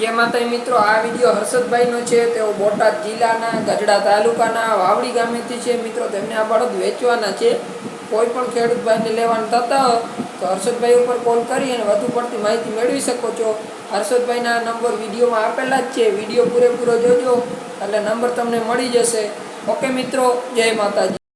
જે માતા મિત્રો, આ વીડિયો હર્ષદભાઈનો છે, તેઓ બોટાદ જિલ્લાના ગઢડા તાલુકાના વાવડી ગામેથી છે. મિત્રો, તેમને આ બળદ વેચવાના છે. કોઈ પણ ખેડૂત ભાઈને લેવાના થતા તો હર્ષદભાઈ ઉપર કોલ કરી અને વધુ પડતી માહિતી મેળવી શકો છો. હર્ષદભાઈના નંબર વિડીયોમાં આપેલા જ છે. વીડિયો પૂરેપૂરો જોજો, એટલે નંબર તમને મળી જશે. ઓકે મિત્રો, જય માતાજી.